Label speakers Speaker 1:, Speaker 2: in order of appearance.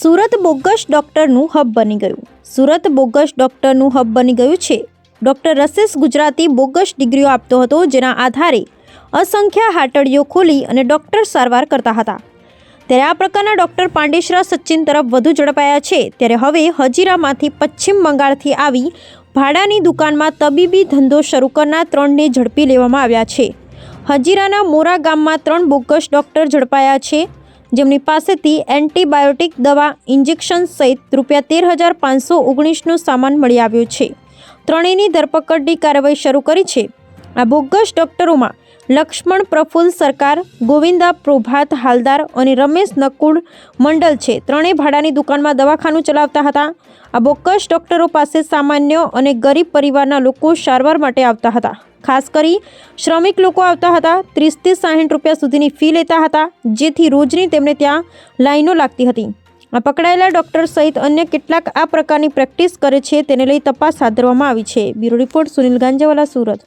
Speaker 1: Surat bogus ડોક્ટરનું hub બની ગયું. Surat bogus ડોક્ટરનું hub બની ગયું છે. ડોક્ટર રસેસ ગુજરાતી બોગસ ડિગ્રીઓ આપતો હતો, જેના આધારે અસંખ્ય હાટડીઓ ખોલી અને ડોક્ટર સારવાર કરતા હતા. ત્યારે આ પ્રકારના ડોક્ટર પાંડેશરા સચિન તરફ વધુ ઝડપાયા છે. ત્યારે હવે હજીરામાંથી પશ્ચિમ બંગાળથી આવી ભાડાની દુકાનમાં તબીબી ધંધો શરૂ કરનાર ત્રણને ઝડપી લેવામાં આવ્યા છે. હજીરાના મોરા ગામમાં ત્રણ બોગસ ડોક્ટર ઝડપાયા છે. જેમની પાસેથી એન્ટીબાયોટિક દવા ઇન્જેક્શન સહિત રૂપિયા તેર હજાર પાંચસો ઓગણીસનો સામાન મળી આવ્યો છે. ત્રણેયની ધરપકડની કાર્યવાહી શરૂ કરી છે. આ બોગસ ડોક્ટરોમાં લક્ષ્મણ પ્રફુલ્લ સરકાર, ગોવિંદા પ્રભાત હાલદાર અને રમેશ નકુળ મંડલ છે. ત્રણેય ભાડાની દુકાનમાં દવાખાનું ચલાવતા હતા. આ બોક્કસ ડોક્ટરો પાસે સામાન્ય અને ગરીબ પરિવારના લોકો સારવાર માટે આવતા હતા. ખાસ કરી શ્રમિક લોકો આવતા હતા. ત્રીસથી સાહીઠ રૂપિયા સુધીની ફી લેતા હતા, જેથી રોજની તેમને ત્યાં લાઈનો લાગતી હતી. આ પકડાયેલા ડોક્ટર સહિત અન્ય કેટલાક આ પ્રકારની પ્રેક્ટિસ કરે છે, તેને લઈ તપાસ હાથ ધરવામાં આવી છે. Bureau report Sunil Ganjawala, Surat.